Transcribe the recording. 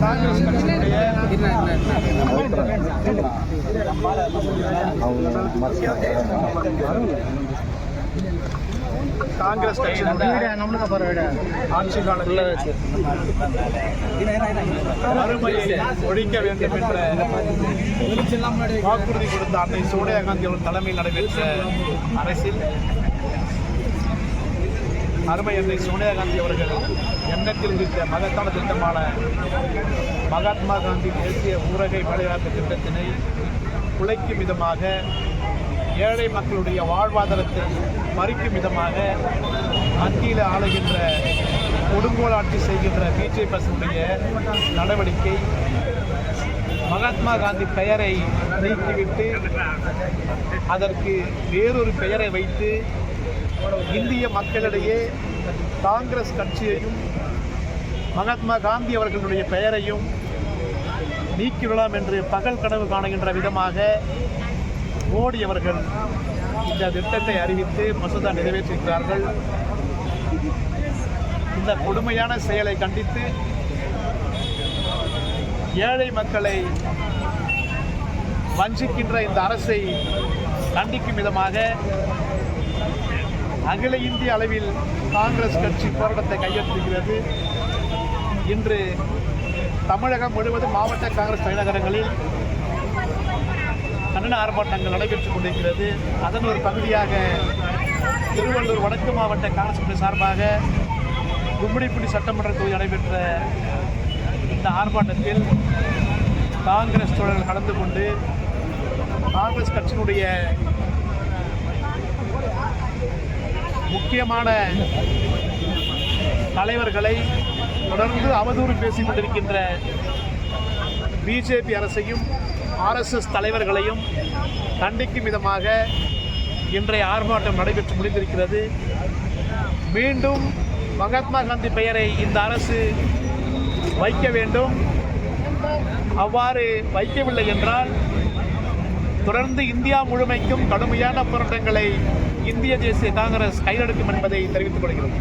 காங்கிரஸ் கட்சியினுடைய காங்கிரஸ் கட்சியினுடைய ஆட்சி காலத்தில் வறுமையை ஒழிக்க வேண்டும் என்ற வாக்குறுதி கொடுத்த அன்னை சோனியா காந்தி தலைமையில் நடைபெற்ற அரசில் அருமை என்னை சோனியா காந்தி அவர்கள் எண்ணத்தில் இருக்க மகத்தான திட்டமான மகாத்மா காந்தி தேசிய ஊரகை வேலைவாய்ப்பு திட்டத்தினை குலைக்கும் விதமாக ஏழை மக்களுடைய வாழ்வாதாரத்தை பறிக்கும் விதமாக மத்தியில் ஆளுகின்ற கொடுங்கோல் ஆட்சி செய்கின்ற பிஜேபி அரசுடைய நடவடிக்கை மகாத்மா காந்தி பெயரை நீக்கிவிட்டு அதற்கு வேறொரு பெயரை வைத்து இந்திய மக்களிடையே காங்கிரஸ் கட்சியையும் மகாத்மா காந்தி அவர்களுடைய பெயரையும் நீக்கிவிடலாம் என்று பகல் கனவு காணுகின்ற விதமாக மோடி அவர்கள் இந்த திட்டத்தை அறிவித்து மசோதா நிறைவேற்றிருக்கிறார்கள். இந்த கொடுமையான செயலை கண்டித்து ஏழை மக்களை வஞ்சிக்கின்ற இந்த அரசை கண்டிக்கும் விதமாக அகில இந்திய அளவில் காங்கிரஸ் கட்சி போராட்டத்தை கையெழுத்துகிறது இன்று தமிழகம் முழுவதும் மாவட்ட காங்கிரஸ் தலைநகரங்களில் கண்டன ஆர்ப்பாட்டங்கள் நடைபெற்றுக் கொண்டிருக்கிறது. அதன் ஒரு பகுதியாக திருவள்ளூர் வடக்கு மாவட்ட காங்கிரஸ் கட்சி சார்பாக கும்மிடிப்பூடி சட்டமன்ற தொகுதி நடைபெற்ற இந்த ஆர்ப்பாட்டத்தில் காங்கிரஸ் தோழர்கள் கலந்து கொண்டு காங்கிரஸ் கட்சியினுடைய முக்கியமான தலைவர்களை தொடர்ந்து அவதூறு பேசிக் கொண்டிருக்கின்ற பிஜேபி அரசையும் ஆர்எஸ்எஸ் தலைவர்களையும் கண்டிக்கும் விதமாக இன்றைய ஆர்ப்பாட்டம் நடைபெற்று முடிந்திருக்கிறது. மீண்டும் மகாத்மா காந்தி பெயரை இந்த அரசு வைக்க வேண்டும். அவ்வாறு வைக்கவில்லை என்றால் தொடர்ந்து இந்தியா முழுமைக்கும் கடுமையான போராட்டங்களை இந்திய தேசிய காங்கிரஸ் கையெடுக்கும் என்பதை தெரிவித்துக் கொள்கிறோம்.